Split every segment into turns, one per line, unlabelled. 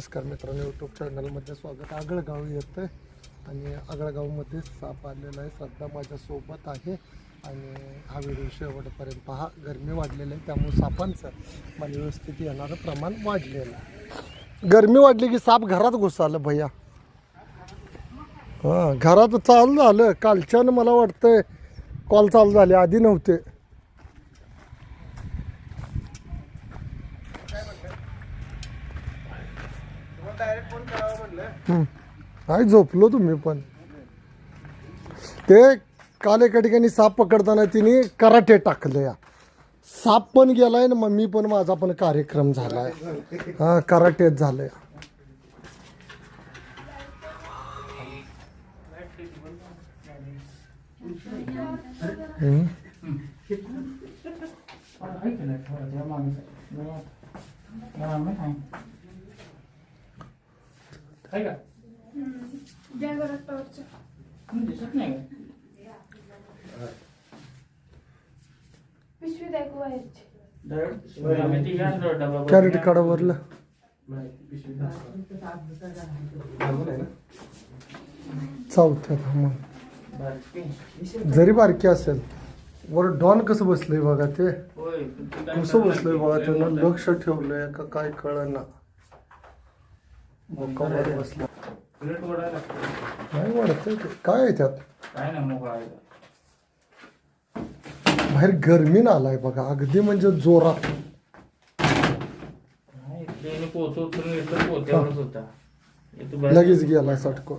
नमस्कार मित्रांनो यूट्यूब चॅनलमध्ये स्वागत. आगळगाव येतं आहे आणि आगळगावमध्ये साप आलेला आहे. श्रद्धा माझ्यासोबत आहे आणि हा व्हिडिओ शेवटपर्यंत पहा. गरमी वाढलेली आहे त्यामुळे सापांचं म्हणजे व्यवस्थित येणारं प्रमाण वाढलेलं आहे. गरमी वाढली की साप घरात घुसालं भैया. हां घरात चालू झालं. कालच्यानं मला वाटतंय कॉल चालू झाले आधी नव्हते. काय नाही झोपलो तुम्ही पण. ते काल एका ठिकाणी साप पकडताना तिने कराटे टाकले. या साप पण गेलाय ना मग मी पण माझा पण कार्यक्रम झालाय. हा कराटेच झालंय. हं.
आहे का?
द्या घरात टॉर्च
दिसत नाही
पिशवी द्या एक वायरची
डबा
कॅरेट काढा वरलं मग. जरी बारकी असेल वर डॉन कसं बसलंय बघा ते?
होय
कसं बसलंय बघा त्यानं? लक्ष ठेवलंय का काय कळना. बसलं
प्लेट ओढायला लागतं.
नाही वाढतंय ते? काय आहे त्यात?
काय नाही मोकळा आहे.
बाहेर गरमीन आलाय बघा अगदी म्हणजे जोरात.
नाही, पोत्यावरच होता इथं बाहेर
लगेच गेला सटकून.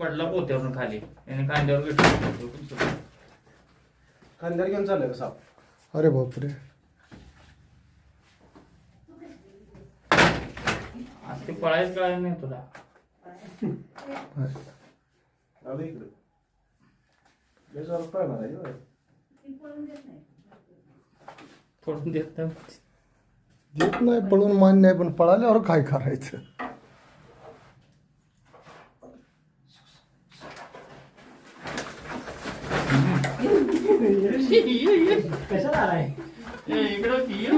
पडला पोत्यावरून खाली. कांद्यावर घेतलं.
खांद्यावर घेऊन चाललंय का साप?
अरे बापरे.
ते पळायच काय नाही तुला
आलं इकडे आहे.
पडून देत नाही.
देत नाही पळून मान नाही पण पळाल्यावर काय करायचं
ए, इकडं की, ये.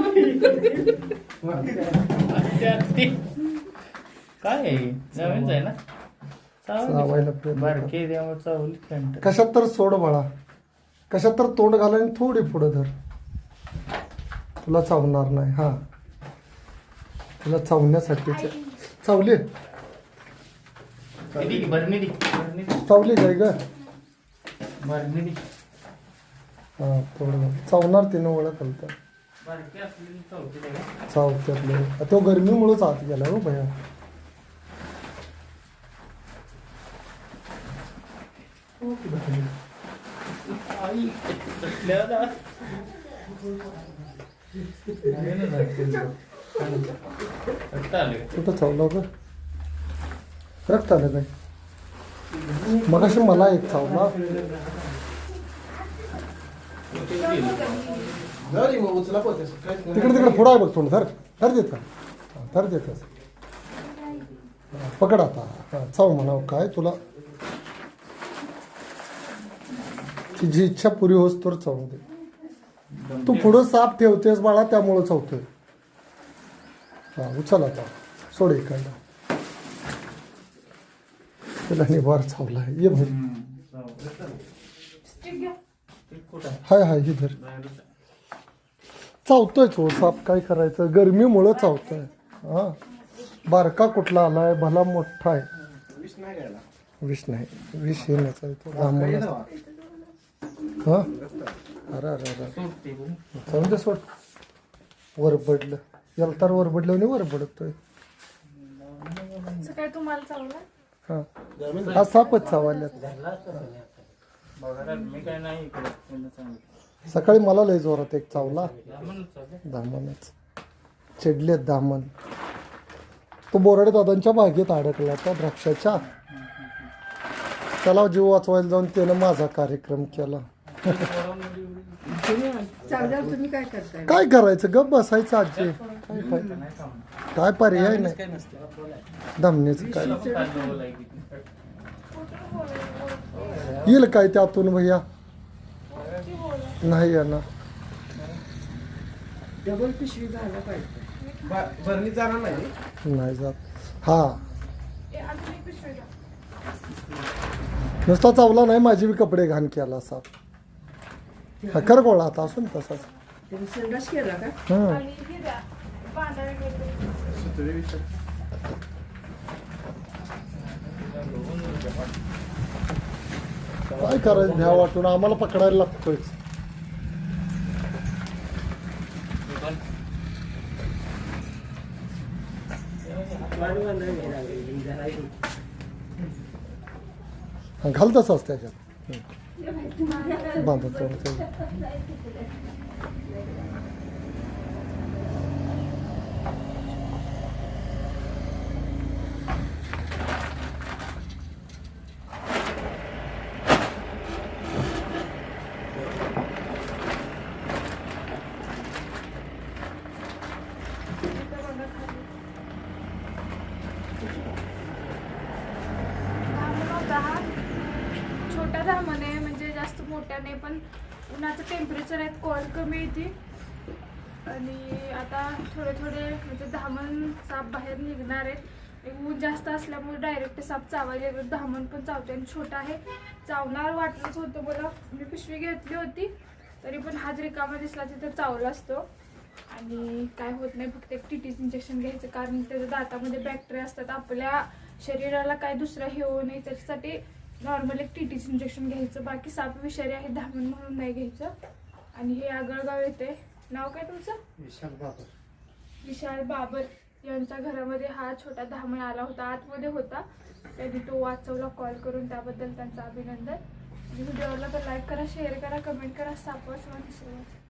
त्या- ते- काय आहे? नवीनच आहे ना? चावली.
चावायला प्रयत्न
बारके त्यामुळे चावली कंट.
कशात तर सोड बाळा. कशात तर तोंड घाल आणि थोडी पुढं धर. तुला चावणार नाही हा. तुला चावण्यासाठीच आहे. चावली?
किती भरणी दी भरणी दी
चावली काय ग?
भरणी दी
हा थोडं घाल. चावणार तिनं ओळख
बारकी असलेली आहे का?
चावत्यातलं. तो गरमीमुळेच आत गेला हो भया
आई, कसल्या दा- नवीनच आहे. रक्त आलं का?
कुठं चावलं होतं रक्त आलं काय मग मला एक चावला तिकडे तिकडे पुढं आहे बघ थोडं धर धर देत का धर देत पकड आता. चाव म्हणावं काय तुला? तुझी इच्छा पुरी होस तर चावून दे. तू पुढं साप ठेवतेस बाळा त्यामुळं चावतोय. हा उचल आता. सोड इकडनं त्याला निभार चावला ये भाई? हाय हाय ही धर. चावतोय हो साप काय करायचं? गरमीमुळं चावतोय. हा. बारका कुठला आलाय? भला मोठा आहे.
विष नाही घ्यायला.
विष नाही. विष येण्याचा आहे तो
काय
जांभळा.
जावा?
हा? अरे अरे अरे.
सोड.
दे वर पडलं याला तर वर पडलं आणि वर पडतोय
सकाळी तुम्हाला चावला
हा. हा सापच चावल्यात.
बघा मी काय नाही इकडे त्यांना सांगितलं.
सकाळी मला लय जोरात एक चावला.
म्हणून चालेल.
दामनच. चिडलेत दामन. तो बोराडे दादांच्या बागेत अडकला त्या द्राक्षाच्या. त्याला जीव वाचवायला जाऊन त्यानं माझा कार्यक्रम केला.
तुम्ही काय करताय?
काय करायचं? गप बसायचं आजी. काय काय
नाही सांगणार.
काय पर्याय नाही. दमण्याचं काय. येईल काय त्यातून भैया? नाही येणार.
डबल पिशवी घाला पाहिजे.
बा- भरणीत जाणार नाही.
नाही जात. हा. नुसता चावला नाही माझी बी कपडे घाण केला साप हा कर गोळा आता असून तसाच
संडास केला का.
आणि हे द्या
काय करायचं भ्या वाटून आम्हाला पकडायला त्याच्यात हम्म. घालतच असं त्याच्यात.
बांधत बघा खाली. धामण होता हा छोटा धामण आहे म्हणजे जास्त मोठा नाही पण उन्हाचं टेम्परेचर आहे कॉल कमी येते आणि आता थोडे थोडे म्हणजे धामण साप बाहेर निघणार आहेत ऊन जास्त असल्यामुळे डायरेक्ट साप चावायला येतो धामण पण चावते आणि छोटा आहे. चावणार वाटलंच होतं मला. मी पिशवी घेतली होती. तरी पण हाच रिकामा दिसला तिथं चावला असतो. आणि काय होत नाही फक्त एक टीटीस इंजेक्शन घ्यायचं. कारण त्याच्या दातामध्ये बॅक्टेरिया असतात. आपल्या शरीराला काय दुसरं हे होऊ नये त्याच्यासाठी नॉर्मल एक टीटीच इंजेक्शन घ्यायचं बाकी साप विषारी आहे धामण म्हणून नाही घ्यायचं. आणि हे आगळगाव येते. नाव काय तुमचं?
विशाल बाबर.
विशाल बाबर यांच्या घरामध्ये हा छोटा धामण आला होता आतमध्ये होता. त्यांनी तो वाचवला कॉल करून त्याबद्दल त्यांचं अभिनंदन. व्हिडिओला तर लाईक करा शेअर करा कमेंट करा सापवा किंवा